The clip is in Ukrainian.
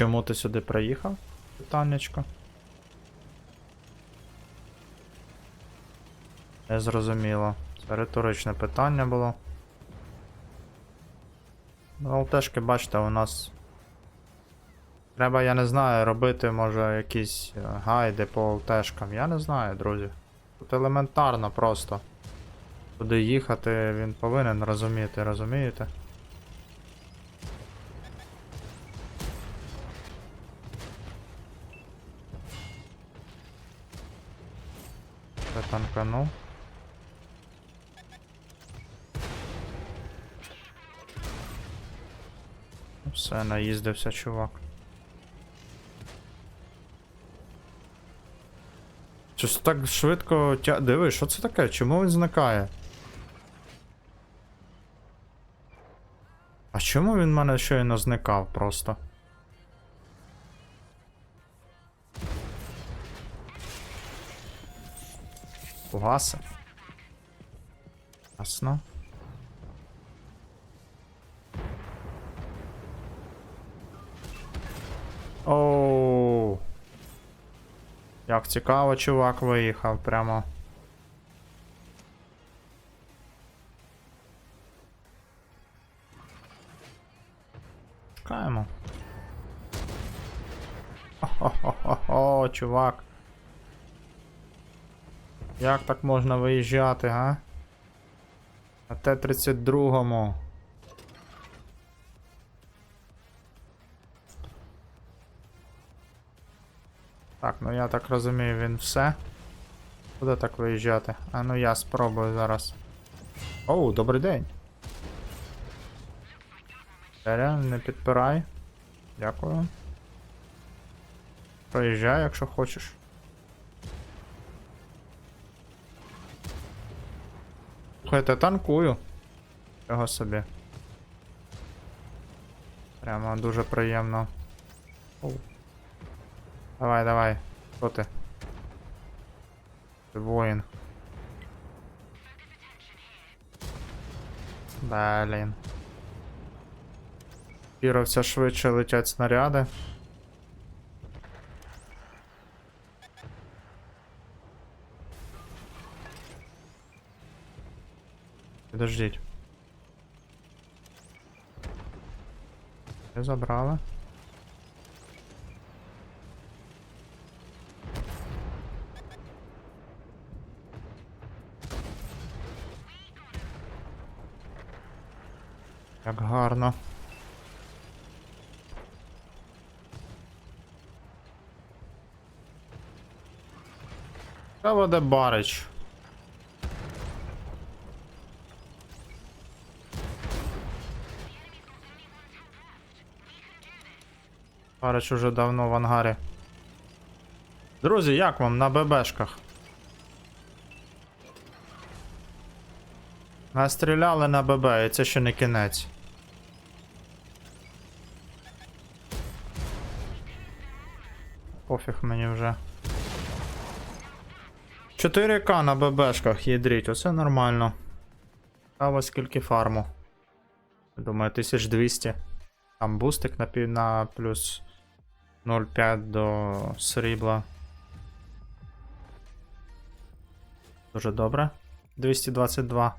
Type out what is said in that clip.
Чому ти сюди приїхав? Питаннячко. Не зрозуміло. Це риторичне питання було. Ну, ЛТшки, бачите, у нас. Треба, я не знаю, робити, може, якісь е, гайди по ЛТшкам. Я не знаю, друзі. Тут елементарно просто. Куди їхати, він повинен розуміти, розумієте? Це танканув. Ну, Все, наїздився, чувак. Щось так швидко тя... Диви, що це таке? Чому він зникає? А чому він мене щойно зникав просто? Фугаси. Ясно. Оу. Як цікаво, чувак виїхав прямо. Чекаємо. О, чувак. Як так можна виїжджати, га? На Т-32. Так, ну я так розумію, він все. Куди так виїжджати? А ну я спробую зараз. Оу, добрий день. Теря, не підпирай. Дякую. Проїжджай, якщо хочеш. Слухайте, танкую. Чого собі. Прямо дуже приємно. Оу. Давай, давай. Хто ти? Ти воїн. Блін. Піровця швидше летять снаряди. Підождіть. Я забрали. Як гарно. Кого де Барич? Барич уже давно в ангарі. Друзі, як вам на ББшках? Настріляли на ББ, і це ще не кінець. Пофіг мені вже. 4К на ББшках ядріть, оце нормально. А ось скільки фарму. Думаю, 1200. Там бустик на, на плюс 0,5 до срібла. Дуже добре. 222.